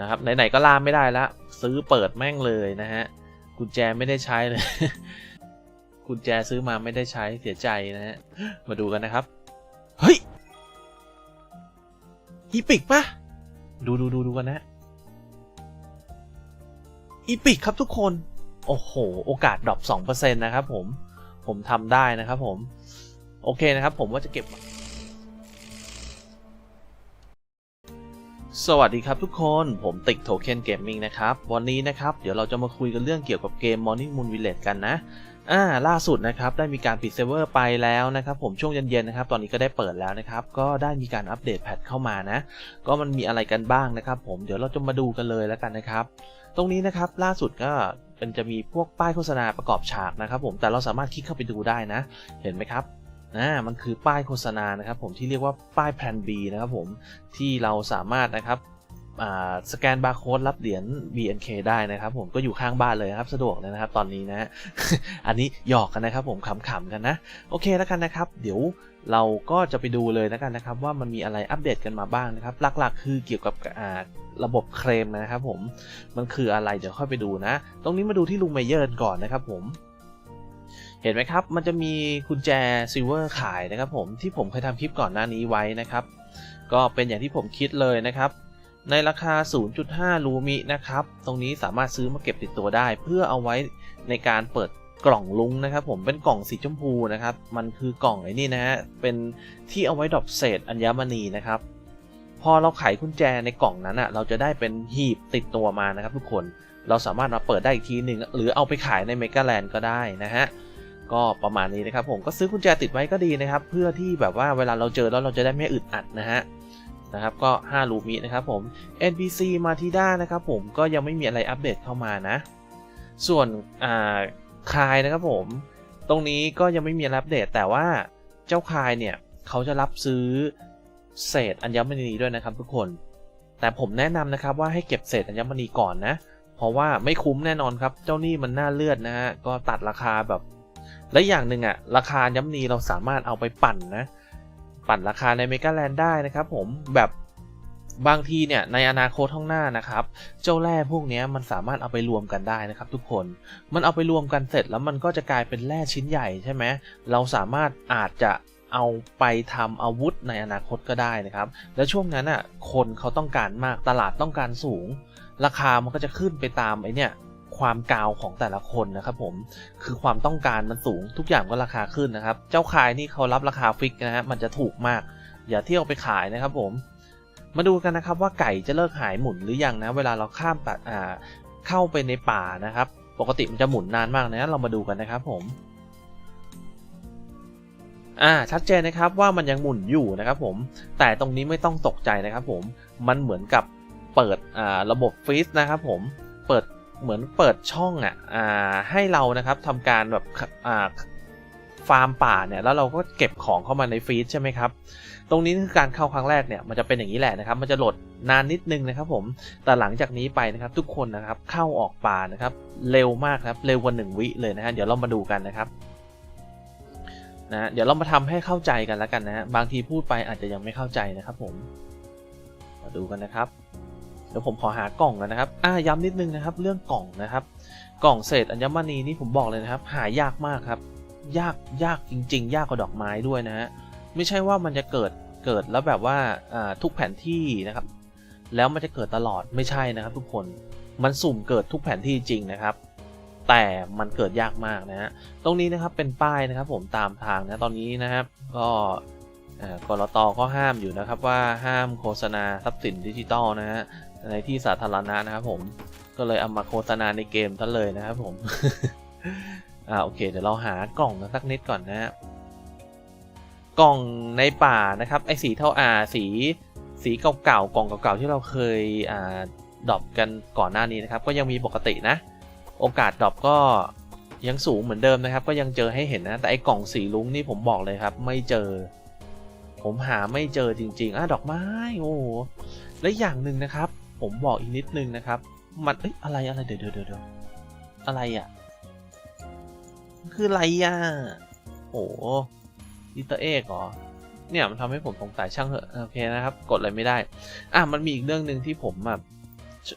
นะครับไหนๆก็ล่ามไม่ได้แล้วซื้อเปิดแม่งเลยนะฮะกุญแจไม่ได้ใช้เลยกุญแจซื้อมาไม่ได้ใช้เสียใจนะฮะมาดูกันนะครับเฮ้ยอีปิกปะดูดูดูดูกันนะอีปิกครับทุกคน โอ้โห โอกาสดรอป2%นะครับผม ผมทำได้นะครับผม โอเคนะครับผมว่าจะเก็บ สวัสดีครับทุกคนผมติ๊กโทเค็นเกมมิ่งนะครับ วันนี้นะครับ เดี๋ยวเราจะมาคุยกันเรื่องเกี่ยวกับเกม Morning Moon Village กันนะอ่าล่าสุดนะครับ ได้มีการปิดเซิร์ฟเวอร์ไปแล้วนะครับผมช่วงเย็นๆนะครับ ตอนนี้ก็ได้เปิดแล้วนะครับ ก็ได้มีการอัปเดตแพทเข้ามานะ ก็มันมีอะไรกันบ้างนะครับ ผมเดี๋ยวเราจะมาดูกันเลยแล้วกันนะครับ ตรงนี้นะครับล่าสุดก็เป็นจะมีพวกป้ายโฆษณาประกอบฉากนะครับ ผมแต่เราสามารถคลิกเข้าไปดูได้นะ เห็นไหมครับ อ่ามันคือป้ายโฆษณานะครับผมที่เรียกว่าป้ายแพลน B นะครับผมที่เราสามารถนะครับสแกนบาร์โค้ดรับเหรียญ BNK ได้นะครับ ผมก็อยู่ข้างบ้านเลยครับสะดวกเลยนะครับตอนนี้นะอันนี้หยอกกันนะครับ ผมขำๆกันนะโอเคแล้วกันนะครับ เดี๋ยวเราก็จะไปดูเลยแล้วกันนะครับ ว่ามันมีอะไรอัปเดตกันมาบ้างนะครับ หลักๆ คือเกี่ยวกับระบบเคลมนะครับ ผมมันคืออะไรเดี๋ยวค่อยไปดูนะ ตรงนี้มาดูที่ลุงเมเยอร์ก่อนนะครับ ผม เห็นไหมครับ มันจะมีกุญแจซิลเวอร์ขายนะครับผมที่ผมเคยทำคลิปก่อนหน้านี้ไว้นะครับ ก็เป็นอย่างที่ผมคิดเลยนะครับ ในราคา 0.5 ลูมินะครับ ตรงนี้สามารถซื้อมาเก็บติดตัวได้ เพื่อเอาไว้ในการเปิดกล่องลุงนะครับผมเป็นกล่องสีชมพูนะครับ มันคือกล่องไอ้นี่นะฮะเป็นที่เอาไว้ดรอปเศษอัญมณีนะครับ พอเราไขกุญแจในกล่องนั้นอะเราจะได้เป็นหีบติดตัวมานะครับ ทุกคนเราสามารถมาเปิดได้อีกทีหนึ่งหรือเอาไปขายในเมกาแลนด์ก็ได้นะฮะ ก็ประมาณนี้นะครับผมก็ซื้อกุญแจติดไว้ก็ดีนะครับ เพื่อที่แบบว่าเวลาเราเจอแล้วเราจะได้ไม่อึดอัดนะฮะนะครับก็ 5 ลูมินะครับผม NPC มาทิด้านะครับผมก็ยังไม่มีอะไรอัปเดตเข้ามานะ ส่วนอ่าคายนะครับผม ตรงนี้ก็ยังไม่มีอัปเดต แต่ว่าเจ้าคายเนี่ยเขาจะรับซื้อเศษอัญมณีด้วยนะครับทุกคน แต่ผมแนะนำนะครับว่าให้เก็บเศษอัญมณีก่อนนะ เพราะว่าไม่คุ้มแน่นอนครับ เจ้านี่มันน่าเลือดนะฮะก็ตัดราคาแบบ และอย่างหนึ่งอะราคาอัญมณีเราสามารถเอาไปปั่นนะ ปั่นราคาในเมกาแลนด์ได้นะครับผมแบบบางทีเนี่ยในอนาคตข้างหน้านะครับ เจ้าแร่พวกนี้มันสามารถเอาไปรวมกันได้นะครับ ทุกคนมันเอาไปรวมกันเสร็จแล้วมันก็จะกลายเป็นแร่ชิ้นใหญ่ใช่ไหมเราสามารถอาจจะเอาไปทำอาวุธในอนาคตก็ได้นะครับ แล้วช่วงนั้นอะคนเขาต้องการมากตลาดต้องการสูง ราคามันก็จะขึ้นไปตามไอเนี่ย ความกาวของแต่ละคนนะครับผมคือความต้องการมันสูงทุกอย่างก็ราคาขึ้นนะครับ เจ้าขายนี่เขารับราคาฟิกนะฮะมันจะถูกมาก อย่าเที่ยวไปขายนะครับผมมาดูกันนะครับว่าไก่จะเลิกหายหมุนหรือยังนะ เวลาเราข้ามป่าอ่าเข้าไปในป่านะครับ ปกติมันจะหมุนนานมากนะเรามาดูกันนะครับผมอ่าชัดเจนนะครับว่ามันยังหมุนอยู่นะครับผมแต่ตรงนี้ไม่ต้องตกใจนะครับผมมันเหมือนกับเปิดอ่าระบบฟรีซนะครับผมเปิด เหมือนเปิดช่องอะอ่าให้เรานะครับทำการแบบอ่าฟาร์มป่าเนี่ยแล้วเราก็เก็บของเข้ามาในฟรีซใช่ไหมครับ ตรงนี้คือการเข้าครั้งแรกเนี่ยมันจะเป็นอย่างนี้แหละนะครับ มันจะโหลดนานนิดนึงนะครับผม แต่หลังจากนี้ไปนะครับทุกคนนะครับเข้าออกป่านะครับเร็วมากครับเร็วกว่าหนึ่งวิเลยนะฮะเดี๋ยวเรามาดูกันนะครับนะเดี๋ยวเรามาทำให้เข้าใจกันแล้วกันนะฮะบางทีพูดไปอาจจะยังไม่เข้าใจนะครับผมมาดูกันนะครับ ดี๋ยวผมขอหากล่องกันนะครับอ่าย้ำนิดนึงนะครับ เรื่องกล่องนะครับ กล่องเศษอัญมณีนี่ผมบอกเลยนะครับ หายากมากครับ ยากยากจริง ๆ ยากกว่าดอกไม้ด้วยนะฮะไม่ใช่ว่ามันจะเกิดเกิดแล้วแบบว่าทุกแผนที่นะครับ แล้วมันจะเกิดตลอดไม่ใช่นะครับ ทุกคนมันสุ่มเกิดทุกแผนที่จริงนะครับ แต่มันเกิดยากมากนะฮะตรงนี้นะครับเป็นป้ายนะครับ ผมตามทางนะตอนนี้นะครับ ก็กรตก็ห้ามอยู่นะครับว่าห้ามโฆษณาทรัพย์สินดิจิตอลนะฮะ ในที่สาธารณะนะครับผมก็เลยเอามาโฆษณาในเกมทั้งเลยนะครับผม อ่าโอเค เดี๋ยวเราหากล่องสักนิดก่อนนะฮะกล่องในป่านะครับไอ้สีเท่าอาสีสีเก่าๆกล่องเก่าๆที่เราเคยอ่าดรอปกันก่อนหน้านี้นะครับ ก็ยังมีปกตินะ โอกาสดรอปก็ยังสูงเหมือนเดิมนะครับ ก็ยังเจอให้เห็นนะ แต่ไอ้กล่องสีลุ้งนี่ผมบอกเลยครับ ไม่เจอ ผมหาไม่เจอจริง ๆอะดอกไม้โอ้และอย่างหนึ่งนะครับ ผมบอกอีกนิดนึงนะครับ มันเอ้ยอะไรอะไรเดี๋ยวเดี๋ยวเดี๋ยวอะไรอะคืออะไรอะโอ้อิตาเอกเหรอเนี่ยมันทำให้ผมสงสัยช่างเหอะโอเคนะครับ กดอะไรไม่ได้ อะมันมีอีกเรื่องหนึ่งที่ผมแบบ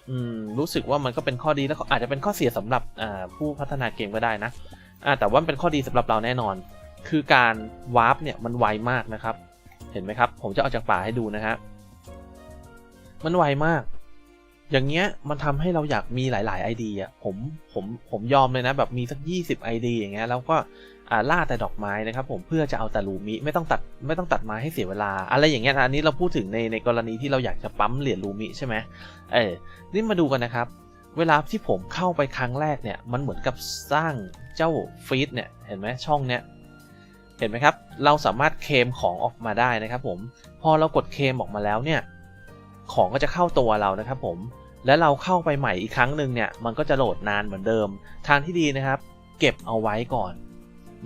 อืมรู้สึกว่ามันก็เป็นข้อดีแล้วอาจจะเป็นข้อเสียสำหรับอ่าผู้พัฒนาเกมก็ได้นะอ่าแต่ว่าเป็นข้อดีสำหรับเราแน่นอน คือการวาร์ปเนี่ยมันไวมากนะครับ เห็นไหมครับ ผมจะเอาจากป่าให้ดูนะฮะมันไวมาก อย่างเงี้ยมันทำให้เราอยากมีหลาย ๆ ID อะผมผมผมยอมเลยนะ แบบมีสัก 20 ID อย่างเงี้ยแล้วก็อ่าล่าแต่ดอกไม้นะครับผมเพื่อจะเอาแต่ลูมิไม่ต้องตัดไม่ต้องตัดไม้ให้เสียเวลา อะไรอย่างเงี้ยอันนี้เราพูดถึงในในกรณีที่เราอยากจะปั๊มเหรียญลูมิใช่ไหมเออนี่มาดูกันนะครับ เวลาที่ผมเข้าไปครั้งแรกเนี่ยมันเหมือนกับสร้างเจ้าฟีดเนี่ยเห็นไหมช่องเนี้ยเห็นไหมครับ เราสามารถเคมของออกมาได้นะครับผมพอเรากดเคมออกมาแล้วเนี่ย ของก็จะเข้าตัวเรานะครับผม แล้วเราเข้าไปใหม่อีกครั้งหนึ่งเนี่ยมันก็จะโหลดนานเหมือนเดิม ทางที่ดีนะครับ เก็บเอาไว้ก่อน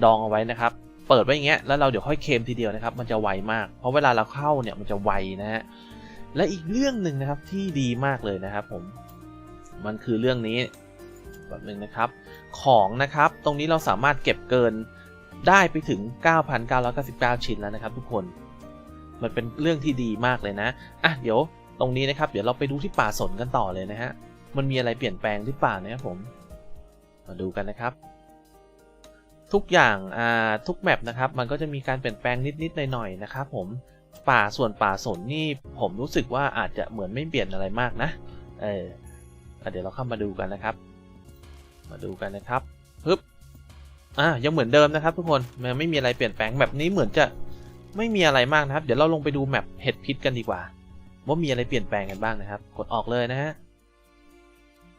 ดองเอาไว้นะครับ เปิดไว้อย่างเงี้ยแล้วเราเดี๋ยวค่อยเคมทีเดียวนะครับ มันจะไวมาก เพราะเวลาเราเข้าเนี่ยมันจะไวนะฮะและอีกเรื่องหนึ่งนะครับที่ดีมากเลยนะครับผมมันคือเรื่องนี้แบบหนึ่งนะครับ ของนะครับตรงนี้เราสามารถเก็บเกินได้ไปถึง 9,999 ชิ้นแล้วนะครับ ทุกคน มันเป็นเรื่องที่ดีมากเลยนะ อะ เดี๋ยว ตรงนี้นะครับ เดี๋ยวเราไปดูที่ป่าสนกันต่อเลยนะฮะ มันมีอะไรเปลี่ยนแปลงหรือเปล่านะครับผม มาดูกันนะครับ ทุกอย่างอ่าทุกแมปนะครับ มันก็จะมีการเปลี่ยนแปลงนิดๆหน่อยๆนะครับ ผม ป่าส่วนป่าสนนี่ผมรู้สึกว่าอาจจะเหมือนไม่เปลี่ยนอะไรมากนะ เออเดี๋ยวเราเข้ามาดูกันนะครับ มาดูกันนะครับปึ๊บอะยังเหมือนเดิมนะครับ ทุกคนมันไม่มีอะไรเปลี่ยนแปลงแบบนี้เหมือนจะไม่มีอะไรมากนะครับ เดี๋ยวเราลงไปดูแมปเห็ดพิษกันดีกว่า ว่ามีอะไรเปลี่ยนแปลงกันบ้างนะครับ กดออกเลยนะฮะ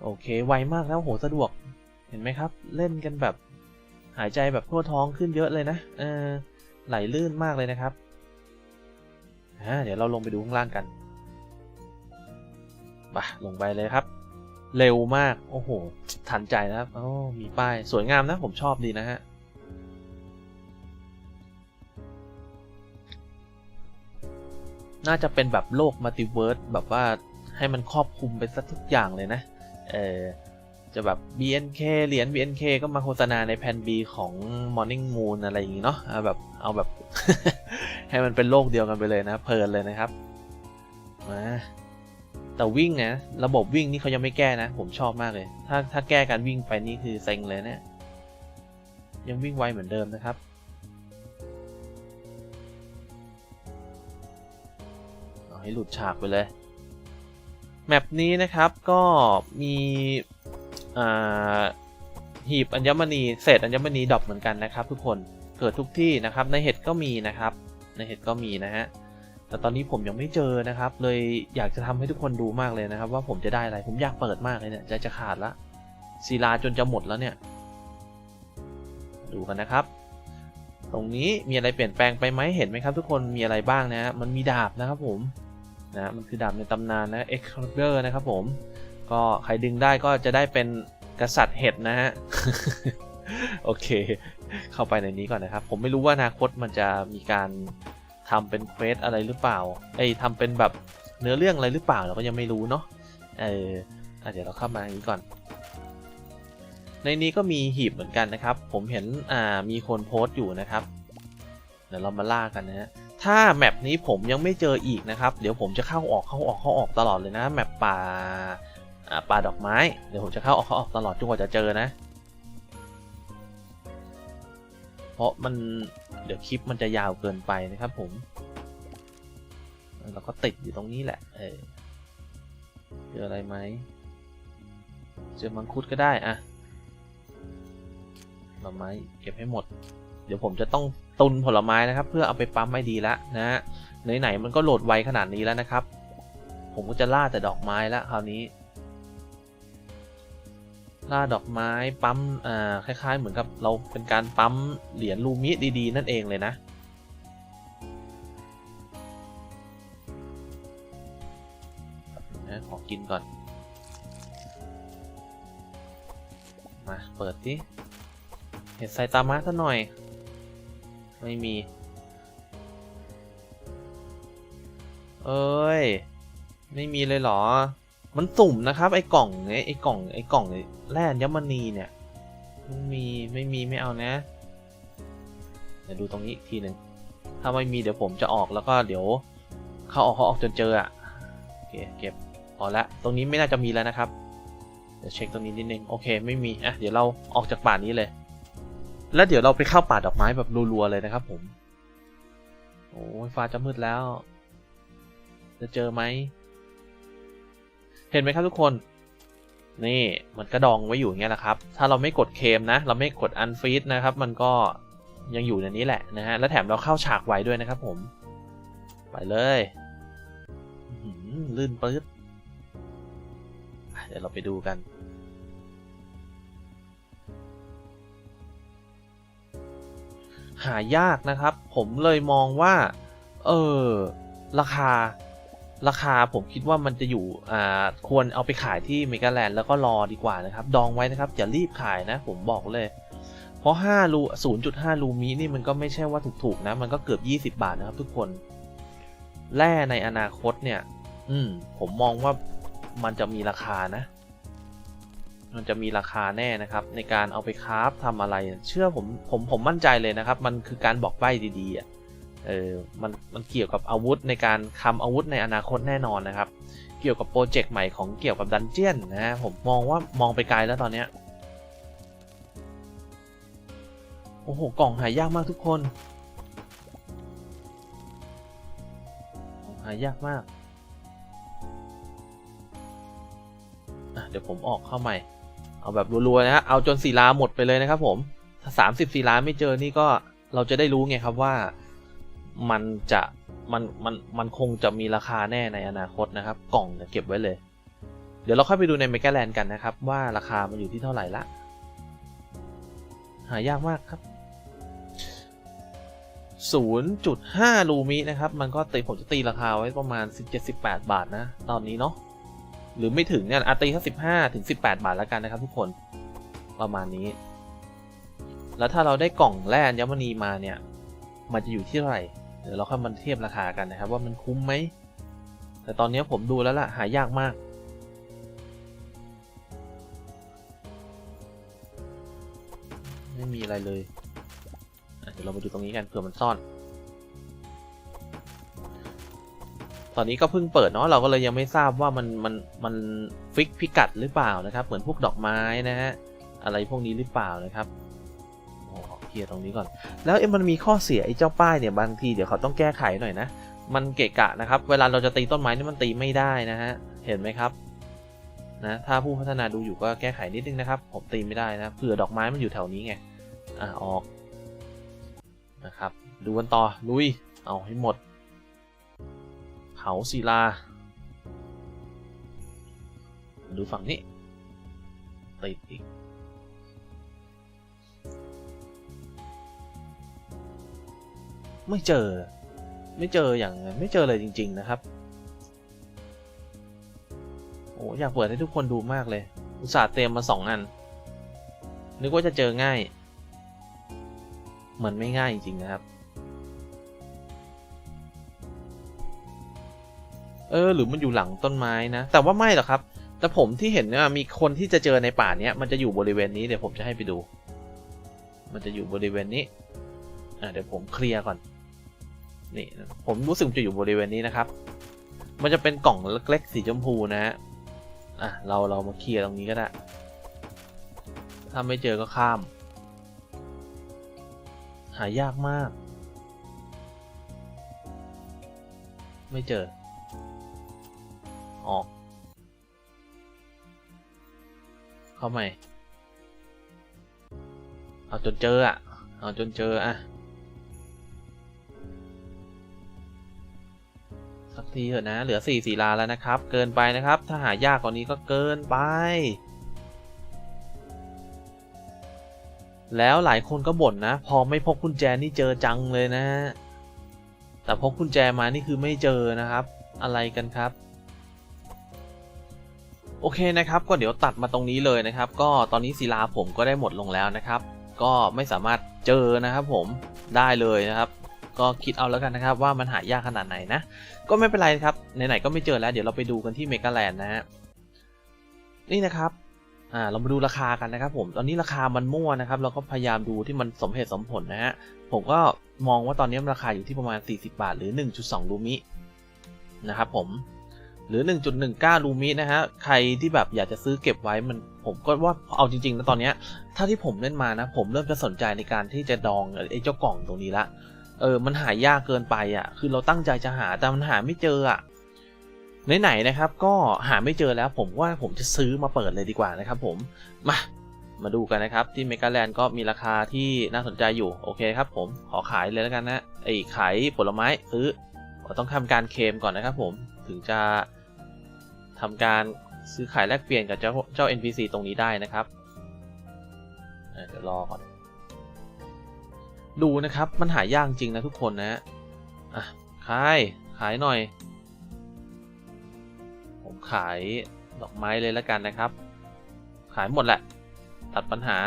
โอเค ไวมากแล้วโหสะดวก เห็นไหมครับ เล่นกันแบบหายใจแบบทั่วท้องขึ้นเยอะเลยนะ เออ ไหลลื่นมากเลยนะครับอ่าเดี๋ยวเราลงไปดูข้างล่างกันบ่ะลงไปเลยครับ เร็วมาก โอ้โห ทันใจนะครับ โอ้มีป้าย สวยงามนะ ผมชอบดีนะฮะ น่าจะเป็นแบบโลกมัลติเวิร์สแบบว่าให้มันครอบคลุมไปสักทุกอย่างเลยนะ เออจะแบบ BNK เหรียญ BNK ก็มาโฆษณาในแผ่น B ของ Morning Moon อะไรอย่างงี้เนาะเอาแบบเอาแบบ ให้มันเป็นโลกเดียวกันไปเลยนะ เพลินเลยนะครับมาแต่วิ่งนะระบบวิ่งนี่เขายังไม่แก้นะ ผมชอบมากเลย ถ้าถ้าแก้การวิ่งไปนี่คือเซ็งเลยเนะี่ยยังวิ่งไวเหมือนเดิมนะครับ ให้หลุดฉากไปเลย แมปนี้นะครับก็มีหีบอัญมณีเศษอัญมณีดรอปเหมือนกันนะครับ ทุกคนเกิดทุกที่นะครับ ในเห็ดก็มีนะครับ ในเห็ดก็มีนะฮะแต่ตอนนี้ผมยังไม่เจอนะครับ เลยอยากจะทำให้ทุกคนดูมากเลยนะครับ ว่าผมจะได้อะไรผมอยากเปิดมากเลยเนี่ยใจจะขาดละศิลาจนจะหมดแล้วเนี่ย ดูกันนะครับ ตรงนี้มีอะไรเปลี่ยนแปลงไปไหมเห็นไหมครับ ทุกคนมีอะไรบ้างนะฮะมันมีดาบนะครับผม นะมันคือดาบในตำนานนะ e x c a l i b u r นะครับผม ก็ใครดึงได้ก็จะได้เป็นกษัตริย์เห็ดนะฮะ โอเค เข้าไปในนี้ก่อนนะครับ ผมไม่รู้ว่าอนาคตมันจะมีการทำเป็นเควสอะไรหรือเปล่า ไอ้ทำเป็นแบบเนื้อเรื่องอะไรหรือเปล่าเราก็ยังไม่รู้เนาะ เออเดี๋ยวเราเข้ามาอย่างนี้ก่อน ในนี้ก็มีหีบเหมือนกันนะครับ ผมเห็นอ่ามีคนโพสต์อยู่นะครับ เดี๋ยวเรามาล่ากันนะฮะ ถ้าแมปนี้ผมยังไม่เจออีกนะครับ เดี๋ยวผมจะเข้าออกเข้าออกเข้าออกตลอดเลยนะแมปป่าป่าดอกไม้ เดี๋ยวผมจะเข้าออกเข้าออกตลอดจนกว่าจะเจอนะ เพราะมันเดี๋ยวคลิปมันจะยาวเกินไปนะครับผมเราก็ติดอยู่ตรงนี้แหละ เออเจออะไรไหมเจอมังคุดก็ได้อะผลไม้เก็บให้หมด ดี๋ยวผมจะต้องตุนผลไม้นะครับ เพื่อเอาไปปั๊มไม่ดีแล้วนะฮะไหนๆมันก็โหลดไวขนาดนี้แล้วนะครับ ผมก็จะล่าแต่ดอกไม้แล้วคราวนี้ ล่าดอกไม้ปั๊มอ่าคล้าย ๆ เหมือนกับเราเป็นการปั๊มเหรียญลูมิดีๆ นั่นเองเลยนะนะขอกินก่อน มา เปิดดิเห็ดไซตามะซะหน่อย ไม่มี เอ้ย ไม่มีเลยเหรอ มันสุ่มนะครับ ไอ้กล่องไอ้ไอ้กล่องไอ้กล่องแร่อัญมณีเนี่ยไม่มีไม่มีไม่เอานะเดี๋ยวดูตรงนี้อีกทีหนึ่งถ้าไม่มีเดี๋ยวผมจะออกแล้วก็เดี๋ยวเข้าออกเขาออกจนเจออะโอเคเก็บพอละตรงนี้ไม่น่าจะมีแล้วนะครับเดี๋ยวเช็คตรงนี้นิดนึงโอเคไม่มีอะเดี๋ยวเราออกจากป่านี้เลย แล้วเดี๋ยวเราไปเข้าป่าดอกไม้แบบรัวๆเลยนะครับผม โอ้ยฟ้าจะมืดแล้ว จะเจอไหม เห็นไหมครับทุกคน นี่มันกระดองไว้อยู่อย่างเงี้ยแหละครับ ถ้าเราไม่กดเคมนะ เราไม่กดอันฟีดนะครับ มันก็ยังอยู่ในนี้แหละนะฮะ และแถมเราเข้าฉากไว้ด้วยนะครับผม ไปเลยลื่นปื๊ดเดี๋ยวเราไปดูกัน หายากนะครับ ผมเลยมองว่า เออ ราคา ราคาผมคิดว่ามันจะอยู่ อ่า ควรเอาไปขายที่เมกาแลนด์แล้วก็รอดีกว่านะครับ ดองไว้นะครับ อย่ารีบขายนะ ผมบอกเลย เพราะ5รู0.5 รูมินี่มันก็ไม่ใช่ว่าถูกๆนะ มันก็เกือบ 20 บาทนะครับ ทุกคน แร่ในอนาคตเนี่ย อืม ผมมองว่ามันจะมีราคานะ มันจะมีราคาแน่นะครับ ในการเอาไปคราฟทำอะไร เชื่อผมผมผมมั่นใจเลยนะครับ มันคือการบอกใบ้ดีๆอะเออมันมันเกี่ยวกับอาวุธในการทำอาวุธในอนาคตแน่นอนนะครับ เกี่ยวกับโปรเจกต์ใหม่ของเกี่ยวกับดันเจียนนะ ผมมองว่ามองไปไกลแล้วตอนเนี้ยโอ้โห กล่องหายากมากทุกคนหายากมาก เดี๋ยวผมออกเข้าใหม่ เอาแบบรัวๆนะฮะเอาจนศิลาหมดไปเลยนะครับผมถ้าสามสิบศิลาไม่เจอนี่ก็เราจะได้รู้ไงครับว่ามันจะมันมันมันคงจะมีราคาแน่ในอนาคตนะครับ กล่องเนี่ยเก็บไว้เลย เดี๋ยวเราค่อยไปดูในเมกาแลนด์กันนะครับ ว่าราคามันอยู่ที่เท่าไหร่ละ หายากมากครับ 0.5 ลูมินะครับ มันก็ตีผมจะตีราคาไว้ประมาณ 17-18 บาทนะ ตอนนี้เนาะ หรือไม่ถึงเนี่ยอาตีแค่15ถึง18บแปดบาทแล้วกันนะครับทุกคนประมาณนี้ แล้วถ้าเราได้กล่องแร่อัญมณีมาเนี่ย มันจะอยู่ที่เท่าไหร่เดี๋ยวเราค่อยมาเทียบราคากันนะครับ ว่ามันคุ้มไหม แต่ตอนนี้ผมดูแล้วล่ะหายากมาก ไม่มีอะไรเลยเดี๋ยวเรามาดูตรงนี้กันเผื่อมันซ่อน ตอนนี้ก็เพิ่งเปิดเนาะเราก็เลยยังไม่ทราบว่ามันมันมันฟิกพิกัดหรือเปล่านะครับ เหมือนพวกดอกไม้นะฮะอะไรพวกนี้หรือเปล่านะครับโอ้เคลียร์ตรงนี้ก่อน แล้วเอ็มมันมีข้อเสียไอ้เจ้าป้ายเนี่ยบางทีเดี๋ยวเขาต้องแก้ไขหน่อยนะ มันเกะกะนะครับ เวลาเราจะตีต้นไม้นี่มันตีไม่ได้นะฮะ เห็นไหมครับ นะ ถ้าผู้พัฒนาดูอยู่ก็แก้ไขนิดนึงนะครับ ผมตีไม่ได้นะ เผื่อดอกไม้มันอยู่แถวนี้ไง อะออก นะครับ ดูกันต่อ ลุย เอาให้หมด เผาศิลา ดูฝั่งนี้ ติดอีก ไม่เจอ ไม่เจออย่างไม่เจอเลยจริง ๆ นะครับ โอ้อยากเปิดให้ทุกคนดูมากเลย อุตส่าห์เตรียมมาสองอัน นึกว่าจะเจอง่าย เหมือนไม่ง่ายจริง ๆ นะครับ เออหรือมันอยู่หลังต้นไม้นะ แต่ว่าไม่หรอกครับ แต่ผมที่เห็นเนี่ยมีคนที่จะเจอในป่าเนี้ยมันจะอยู่บริเวณนี้เดี๋ยวผมจะให้ไปดู มันจะอยู่บริเวณนี้อ่าเดี๋ยวผมเคลียร์ก่อนนี่ผมรู้สึกจะอยู่บริเวณนี้นะครับ มันจะเป็นกล่องเล็กๆสีชมพูนะฮะอะเราเรามาเคลียร์ตรงนี้ก็ได้ ถ้าไม่เจอก็ข้าม หายากมาก ไม่เจอ ออก เข้าใหม่ เอาจนเจออะ เอาจนเจออะ สักทีเถอะนะ เหลือสี่สีลาแล้วนะครับ เกินไปนะครับ ถ้าหายากกว่านี้ก็เกินไป แล้วหลายคนก็บ่นนะ พอไม่พกกุญแจนี่เจอจังเลยนะแต่พกกุญแจมานี่คือไม่เจอนะครับ อะไรกันครับ โอเคนะครับก็เดี๋ยวตัดมาตรงนี้เลยนะครับ ก็ตอนนี้ศิลาผมก็ได้หมดลงแล้วนะครับ ก็ไม่สามารถเจอนะครับผมได้เลยนะครับ ก็คิดเอาแล้วกันนะครับ ว่ามันหายากขนาดไหนนะ ก็ไม่เป็นไรครับไหนๆก็ไม่เจอแล้วเดี๋ยวเราไปดูกันที่เมกาแลนด์นะฮะนี่นะครับอ่าเรามาดูราคากันนะครับ ผมตอนนี้ราคามันมั่วนะครับ เราก็พยายามดูที่มันสมเหตุสมผลนะฮะผมก็มองว่าตอนนี้ราคาอยู่ที่ประมาณ 40 บาท หรือ 1.2 ลูมินะครับผม หรือ 1.19 ลูมินะฮะ ใครที่แบบอยากจะซื้อเก็บไว้มันผมก็ว่าเอาจริงๆนะตอนเนี้ยถ้าที่ผมเล่นมานะ ผมเริ่มจะสนใจในการที่จะดองไอ้เจ้ากล่องตรงนี้ละเออ มันหายากเกินไปอะ คือเราตั้งใจจะหาแต่มันหาไม่เจออะไหนๆนะครับ ก็หาไม่เจอแล้ว ผมว่าผมจะซื้อมาเปิดเลยดีกว่านะครับผม มา มาดูกันนะครับ ที่เมกาแลนด์ก็มีราคาที่น่าสนใจอยู่ โอเคครับผม ขอขายเลยแล้วกันนะ ไอ้ขายผลไม้ซื้อต้องทำการเคมก่อนนะครับผม ถึงจะ ทำการซื้อขายแลกเปลี่ยนกับเจ้าเจ้า NPC ตรงนี้ได้นะครับเเดี๋ยวรอก่อน ดูนะครับ มันหายากจริงนะทุกคนนะอะขายขายหน่อย ผมขายดอกไม้เลยแล้วกันนะครับ ขายหมดแหละ ตัดปัญหา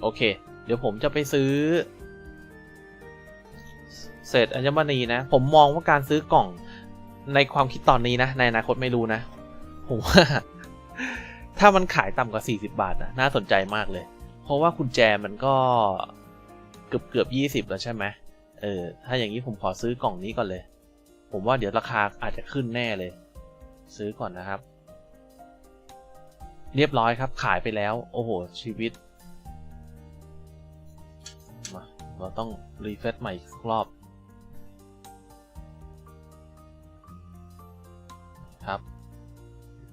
โอเค เดี๋ยวผมจะไปซื้อ เศษอัญมณีนะ ผมมองว่าการซื้อกล่อง ในความคิดตอนนี้นะ ในอนาคตไม่รู้นะผมว่าถ้ามันขายต่ำกว่า 40 บาทนะน่าสนใจมากเลย เพราะว่ากุญแจมันก็เกือบเกือบยี่สิบแล้วใช่ไหมเออ ถ้าอย่างนี้ผมขอซื้อกล่องนี้ก่อนเลย ผมว่าเดี๋ยวราคาอาจจะขึ้นแน่เลย ซื้อก่อนนะครับ เรียบร้อยครับขายไปแล้ว โอ้โห ชีวิต มา เราต้องรีเฟซใหม่อีกรอบ ครับ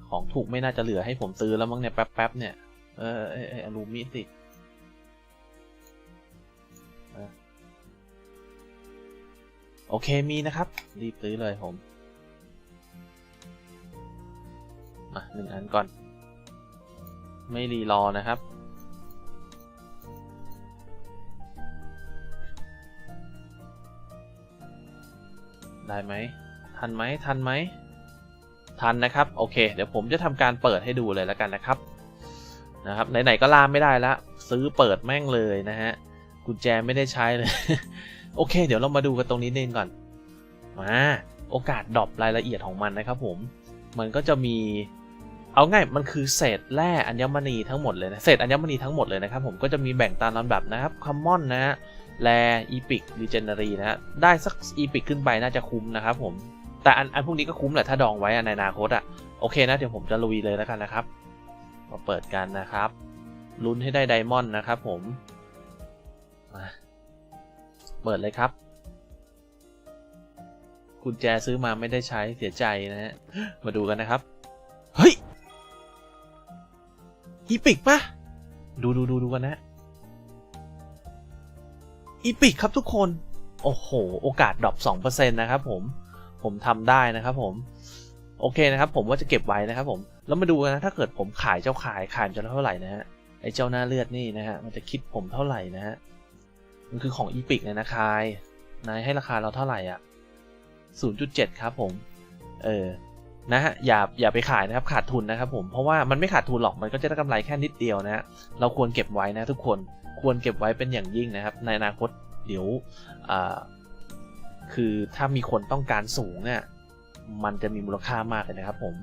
ของถูกไม่น่าจะเหลือให้ผมซื้อแล้วมั้งเนี่ยแป๊บๆเนี่ย เออเอออลูมิสิโอเคมีนะครับ รีบซื้อเลยผม มาหนึ่งอันก่อน ไม่รีรอนะครับ ได้ไหม ทันไหม ทันไหม ทันนะครับโอเค เดี๋ยวผมจะทำการเปิดให้ดูเลยแล้วกันนะครับนะครับไหนๆก็ล่ามไม่ได้ละซื้อเปิดแม่งเลยนะฮะกุญแจไม่ได้ใช้เลย โอเค เดี๋ยวเรามาดูกันตรงนี้นิดก่อนมาโอกาสดรอปรายละเอียดของมันนะครับผมมันก็จะมีเอาง่ายมันคือเศษแร่อัญมณีทั้งหมดเลยนะเศษอัญมณีทั้งหมดเลยนะครับผมก็จะมีแบ่งตามลำดับนะครับคอมมอนนะฮะแรอีพิกรีเจนนารีนะฮะได้สักอีพิกขึ้นไปน่าจะคุ้มนะครับผม แต่อันอันพวกนี้ก็คุ้มแหละถ้าดองไว้ในอนาคตอะโอเคนะเดี๋ยวผมจะลุยเลยแล้วกันนะครับ มาเปิดกันนะครับลุ้นให้ได้ไดมอนด์นะครับผมมาเปิดเลยครับกุญแจซื้อมาไม่ได้ใช้เสียใจนะฮะมาดูกันนะครับ เฮ้ยอีพิกปะดูดูดูดูกันนะอีพิกครับทุกคน โอ้โห โอกาสดรอป2%นะครับผม ผมทำได้นะครับผมโอเคนะครับ ผมว่าจะเก็บไว้นะครับผมแล้วมาดูกันนะถ้าเกิดผมขายเจ้าขายขายมันจะเท่าไหร่นะฮะไอ้เจ้าหน้าเลือดนี่นะฮะมันจะคิดผมเท่าไหร่นะฮะมันคือของอีพิกเลยนะคายนายให้ราคาเราเท่าไหร่อะ 0.7 ครับผม เออ นะฮะ อย่า อย่าไปขายนะครับ ขาดทุนนะครับผม เพราะว่ามันไม่ขาดทุนหรอก มันก็จะได้กำไรแค่นิดเดียวนะฮะ เราควรเก็บไว้นะทุกคน ควรเก็บไว้เป็นอย่างยิ่งนะครับ ในอนาคต เดี๋ยวอ่า คือถ้ามีคนต้องการสูงเนี่ยมันจะมีมูลค่ามากเลยนะครับผม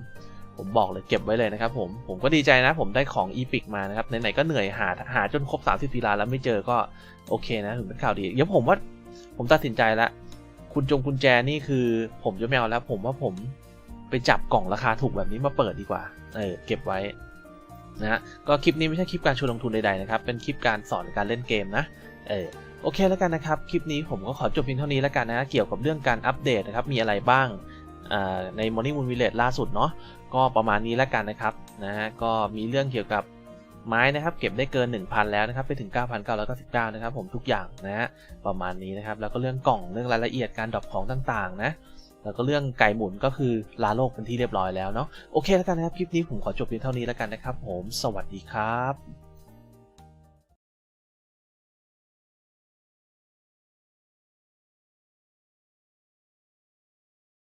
ผมบอกเลยเก็บไว้เลยนะครับผมผมก็ดีใจนะ ผมได้ของอีพิกมานะครับไหนๆก็เหนื่อยหาหาจนครบ30ปีลาแล้วไม่เจอก็โอเคนะถึงเป็นข่าวดีเดี๋ยวผมว่าผมตัดสินใจแล้วคุณจงกุญแจนี่คือ ผมจะไม่เอาแล้ว ผมว่าผมไปจับกล่องราคาถูกแบบนี้มาเปิดดีกว่าเออเก็บไว้นะก็คลิปนี้ไม่ใช่คลิปการชวนลงทุนใดๆนะครับเป็นคลิปการสอนการเล่นเกมนะ เออโอเคแล้วกันนะครับ คลิปนี้ผมก็ขอจบเพียงเท่านี้แล้วกันนะ เกี่ยวกับเรื่องการอัปเดตนะครับ มีอะไรบ้างใน Morning Moon Village ล่าสุดเนาะ ก็ประมาณนี้แล้วกันนะครับนะฮะ ก็มีเรื่องเกี่ยวกับไม้นะครับ เก็บได้เกิน 1,000 แล้วนะครับ ไปถึง 9,999 นะครับ ผมทุกอย่างนะฮะ ประมาณนี้นะครับ แล้วก็เรื่องกล่อง เรื่องรายละเอียดการดรอปของต่างๆ นะ แล้วก็เรื่องไก่หมุนก็คือลาโลกเป็นที่เรียบร้อยแล้วเนาะ โอเคแล้วกันนะครับ คลิปนี้ผมขอจบเพียงเท่านี้แล้วกันนะครับ ผม สวัสดีครับ